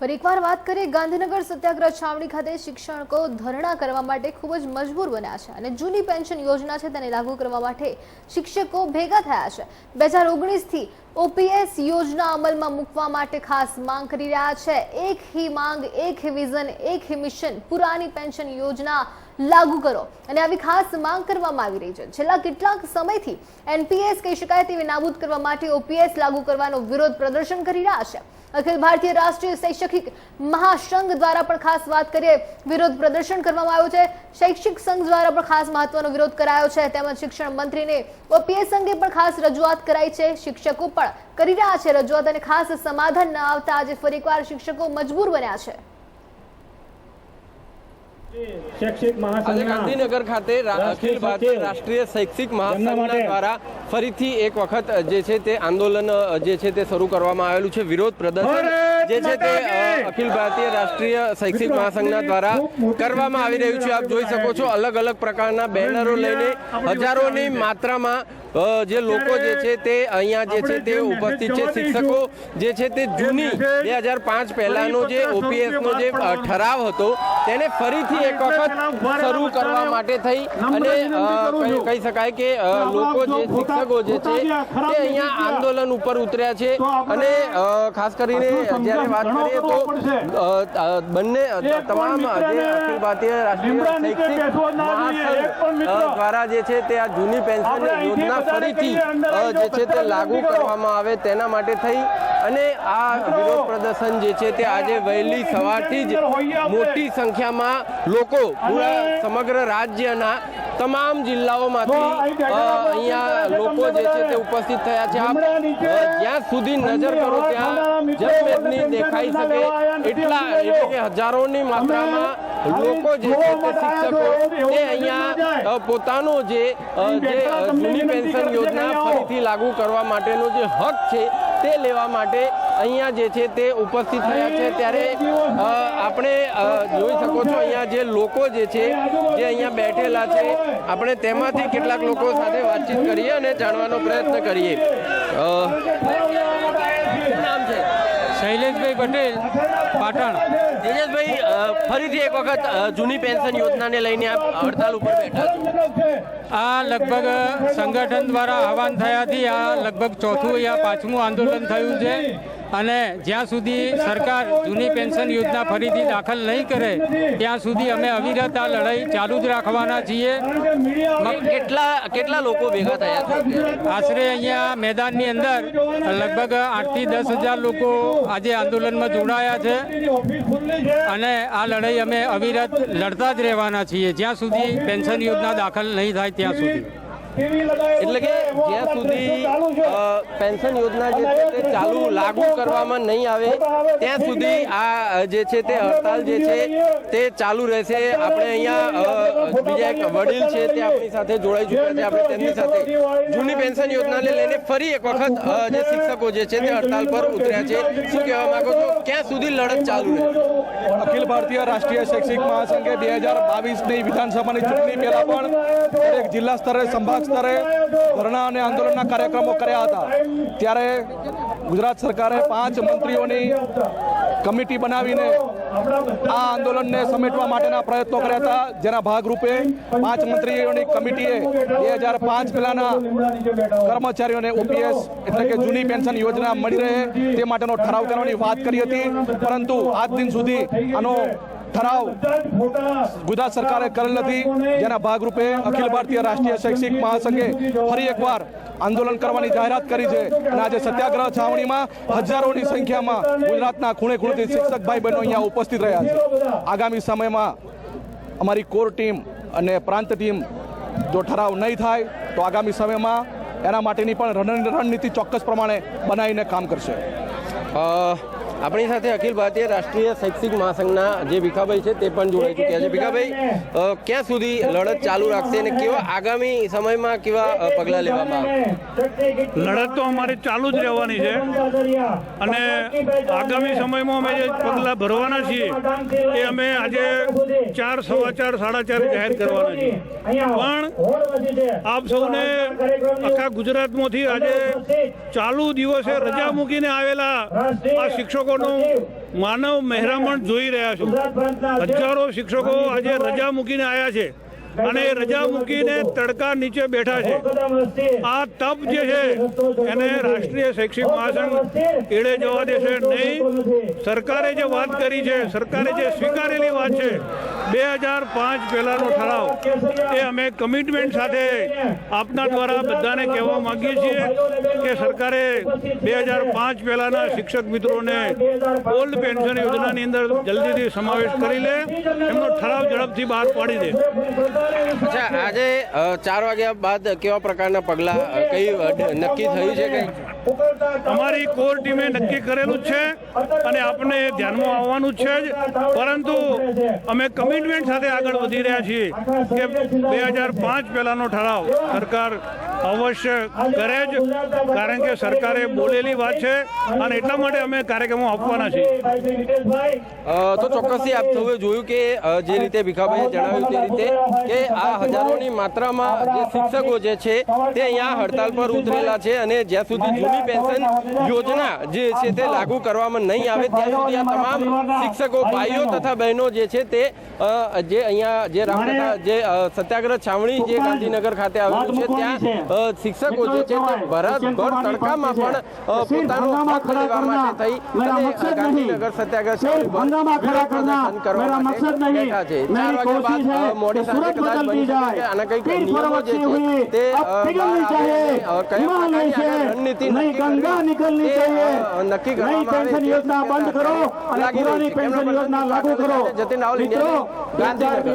ફરી એકવાર વાત કરીએ ગાંધીનગર સત્યાગ્રહ છાવણી ખાતે શિક્ષકો ધરણા કરવા માટે ખૂબ જ મજબૂર બન્યા છે અને જૂની પેન્શન યોજના છે તેને લાગુ કરવા માટે શિક્ષકો ભેગા થયા છે. બે હજાર ઓગણીસથી ઓપીએસ યોજના અમલમાં મૂકવા માટે ખાસ માંગ કરી રહ્યા છે. એક હી માંગ, એક હી વિઝન, એક હી મિશન પુરાની પેન્શન યોજના લાગુ કરો. અને આવી ખાસ માંગ કરવામાં આવી રહી છે. છેલ્લા કેટલાક સમયથી એનપીએસ કહી શકાય તેવી નાબૂદ કરવા માટે ઓપીએસ લાગુ કરવાનો વિરોધ પ્રદર્શન કરી રહ્યા છે. અખિલ ભારતીય રાષ્ટ્રીય શૈક્ષણિક મહાસંઘ દ્વારા પણ ખાસ વાત કરીએ, વિરોધ પ્રદર્શન કરવામાં આવ્યું છે. શૈક્ષિક સંઘ દ્વારા પણ ખાસ મહત્વનો વિરોધ કરાયો છે. તેમજ શિક્ષણ મંત્રીને ઓપીએસ અંગે પણ ખાસ રજૂઆત કરાઈ છે. શિક્ષકો પણ કરી રહ્યા છે રજૂઆત અને ખાસ સમાધાન ન આવતા આજે ફરીકવાર શિક્ષકો મજબૂર બન્યા છે. શૈક્ષિક આજે ગાંધીનગર ખાતે અખિલ ભારતીય રાષ્ટ્રીય શૈક્ષિક મહાસંઘના દ્વારા ફરીથી એક વખત જે છે તે આંદોલન જે છે તે શરૂ કરવામાં આવેલું છે. વિરોધ પ્રદર્શન જે છે તે અખિલ ભારતીય રાષ્ટ્રીય શૈક્ષિક મહાસંઘના દ્વારા કરવામાં આવી રહ્યું છે. આપ જોઈ શકો છો અલગ અલગ પ્રકારના બેનરો લઈને હજારોની માત્રામાં જે લોકો જે છે તે અહીંયા જે છે તે ઉપસ્થિત છે શિક્ષકો જે છે તે જૂની બે હજાર પાંચ પહેલાનો જે ઓપીએસ નો જે ઠરાવ હતો તેને ફરીથી એક વખત શરૂ કરવા માટે થઈ અને કહી- શકાય કે લોકો જે શિક્ષકો જે છે તે અહીંયા આંદોલન ઉપર ઉતર્યા છે અને ખાસ કરીને જ્યારે વાત કરીએ તો બંને તમામ જે અખિલ ભારતીય રાષ્ટ્રીય શૈક્ષિક દ્વારા જે છે તે આ જૂની પેન્શન યોજના ફરીથી જે છે તે લાગુ કરવામાં આવે તેના માટે થઈ અને આ વિરોધ પ્રદર્શન જે છે તે આજે વહેલી સવારથી જ મોટી સંખ્યામાં લોકો પૂરા સમગ્ર રાજ્યના તમામ જિલ્લાઓમાંથી અહીંયા લોકો જે છે તે ઉપસ્થિત થયા છે. આપ જ્યાં સુધી નજર કરો ત્યાં જનમેદની દેખાઈ શકે. એટલા એટલે કે હજારોની માત્રામાં લોકો જે શિક્ષકો તે અહીંયા પોતાનું જે જૂની પેન્શન યોજના ફરીથી લાગુ કરવા માટેનો જે હક છે તે લેવા માટે અહીંયા જે છે તે ઉપસ્થિત થયા છે ત્યારે આપણે જોઈ શકો છો અહીંયા જે લોકો જે છે જે અહીંયા બેઠેલા છે આપણે તેમાંથી કેટલાક લોકો સાથે વાતચીત કરીએ અને જાણવાનો પ્રયત્ન કરીએ નામ છે શૈલેષભાઈ પટેલ પાટણ દિનેશભાઈ ફરીથી એક વખત જૂની પેન્શન યોજનાને લઈને આપ હડતાલ ઉપર બેઠા આ લગભગ સંગઠન દ્વારા આહવાન થયાથી આ લગભગ ચોથું યા પાંચમું આંદોલન થયું છે. અને જ્યાં સુધી સરકાર જૂની પેન્શન યોજના ફરીથી દાખલ નહીં કરે ત્યાં સુધી અમે અવિરત આ લડાઈ ચાલુ જ રાખવાના છીએ. કેટલા કેટલા લોકો ભેગા થયા આશરે અહીંયા મેદાનની અંદર લગભગ આઠથી દસ હજાર લોકો આજે આંદોલનમાં જોડાયા છે. અને આ લડાઈ અમે અવિરત લડતા જ રહેવાના છીએ. જ્યાં સુધી પેન્શન યોજના દાખલ નહીં થાય ત્યાં સુધી. એટલે કે જ્યાં સુધી પેન્શન યોજના જે છે તે ચાલુ લાગુ કરવામાં નહીં આવે ત્યાં સુધી આ જે છે તે હડતાલ જે છે તે ચાલુ રહેશે. આપણે અહીંયા બીજા એક વડીલ છે તે આપણી સાથે જોડાઈ ચૂક્યા છે. આપણે તેમની સાથે જૂની પેન્શન યોજનાને લઈને ફરી એક વખત જે શિક્ષકો જે છે તે હડતાલ પર ઉતર્યા છે. શું કહેવા માંગો છો? ક્યાં સુધી લડત ચાલુ રહેશે અખિલ ભારતીય રાષ્ટ્રીય શૈક્ષિક મહાસંઘે બે હજાર બાવીસની વિધાનસભાની ચૂંટણી પહેલા પણ દરેક જિલ્લા સ્તરે સંભાગ સ્તરે ધરણા અને આંદોલનના કાર્યક્રમો કર્યા હતા. ત્યારે ગુજરાત સરકારે પાંચ મંત્રીઓની કમિટી બનાવીને આ આંદોલનને સમેટવા માટેના પ્રયત્નો કર્યા હતા. જેના ભાગરૂપે પાંચ મંત્રીઓની કમિટીએ બે હજાર પાંચ પહેલાના કર્મચારીઓને ઓપીએસ એટલે કે જૂની પેન્શન યોજના મળી રહે તે માટેનો ઠરાવ કરવાની વાત કરી હતી. પરંતુ આજ દિન સુધી આનો ઠરાવ. ગુજરાત સરકારે કરેલ નથી. જેના ભાગરૂપે અખિલ ભારતીય રાષ્ટ્રીય શૈક્ષિક મહાસંઘે ફરી એકવાર આંદોલન કરવાની જાહેરાત કરી છે. અને આજે સત્યાગ્રહ છાવણીમાં હજારોની સંખ્યામાં ગુજરાતના ખૂણે ખૂણેથી શિક્ષક ભાઈ બહેનો અહીંયા ઉપસ્થિત રહ્યા છે. આગામી સમયમાં અમારી કોર ટીમ અને પ્રાંત ટીમ જો ઠરાવ નહીં થાય, તો આગામી સમયમાં એના માટેની પણ રણ- રણનીતિ ચોક્કસ પ્રમાણે બનાવીને કામ કરશે. આપણી સાથે અખિલ ભારતીય રાષ્ટ્રીય શૈક્ષિક મહાસંઘના જે ભીખાભાઈ છે તે પણ જોડાઈ ચૂક્યા છે. ભીખાભાઈ ક્યાં સુધી લડત ચાલુ રાખશે અને કેવા આગામી સમયમાં કેવા પગલાં લેવામાં લડત તો અમારી ચાલુ જ રહેવાની છે. અને આગામી સમયમાં અમે જે પગલાં ભરવાના છીએ, એ અમે આજે ચાર, સવા ચાર, સાડા ચાર જાહેર કરવાના છીએ. પણ આપ સૌને આખા ગુજરાતમાંથી આજે ચાલુ દિવસે રજા મૂકીને આવેલા આ શિક્ષકો શિક્ષકોનું માનવ મહેરામણ જોઈ રહ્યા છું. હજારો શિક્ષકો આજે રજા મૂકીને આવ્યા છે. અને રજા મૂકીને તડકા નીચે બેઠા છે. આ તપ જે છે, એને રાષ્ટ્રીય શૈક્ષિક મહાસંઘ એડે જવા દેશે નહીં. સરકારે જે વાત કરી છે, સરકારે જે સ્વીકારેલી વાત છે, બે હજાર પાંચ પહેલાનો ઠરાવ, એ અમે કમિટમેન્ટ સાથે આપના દ્વારા બધાને કહેવા માંગીએ છીએ કે સરકારે બે હજાર પાંચ પહેલાંના શિક્ષક મિત્રોને ઓલ્ડ પેન્શન યોજનાની અંદર જલ્દીથી સમાવેશ કરી લે. એમનો ઠરાવ ઝડપથી બહાર પાડી દે. અચ્છા આજે ચાર વાગ્યા બાદ કેવા પ્રકારના પગલાં કઈ નક્કી થયું છે કઈ? અમારી કોર ટીમે નક્કી કરેલું છે અને આપણે ધ્યાનમાં આવવાનું છે જ. પરંતુ અમે કમિટમેન્ટ સાથે આગળ વધી રહ્યા છીએ કે બે હજાર પાંચ પહેલાનો ઠરાવ સરકાર અવશ્ય કરે જ, કારણ કે સરકારે બોલેલી વાત છે અને એટલા માટે અમે કાર્યક્રમો આપવાના છીએ. તો ચોક્કસથી આપ સૌએ જોયું કે જે રીતે ભીખાભાઈએ જણાવ્યું તે રીતે કે આ હજારોની માત્રામાં જે શિક્ષકો જે છે તે અહીંયા હડતાલ પર ઉતરેલા છે અને જ્યાં સુધી ભૂમિ પેન્શન યોજના જે છે તે લાગુ કરવામાં નહીં આવે ત્યાં સુધી આ તમામ શિક્ષકો ભાઈઓ તથા બહેનો જે છે તે જે અહીંયા જે રામકથા જે સત્યાગ્રહ છાવણી જે ગાંધીનગર ખાતે આવેલું છે ત્યાં શિક્ષકો જે છે તે ભરતભર તડકામાં પણ પોતાનો હક લેવા માટે થઈ અને ગાંધીનગર સત્યાગ્રહ છાવણી કરવા માટે બેઠા છે. ચાર વાગ્યા બાદ મોડી સાંજે કદાચ બની શકે આના કંઈક નિયમો જે છે તે કયા પ્રકારની રણનીતિ नई નક્કી गंगा કરવી निकलनी તે, चाहिए અ, નક્કી नई કરવામાં આવે पेंशन તે योजना बंद करो और લાગી રહી पुरानी છે. એમના पेंशन योजना लागू પ્રધાનમંત્રી करो જતીન રાવલ मित्रों ઇન્ડિયાની ગાંધીનગર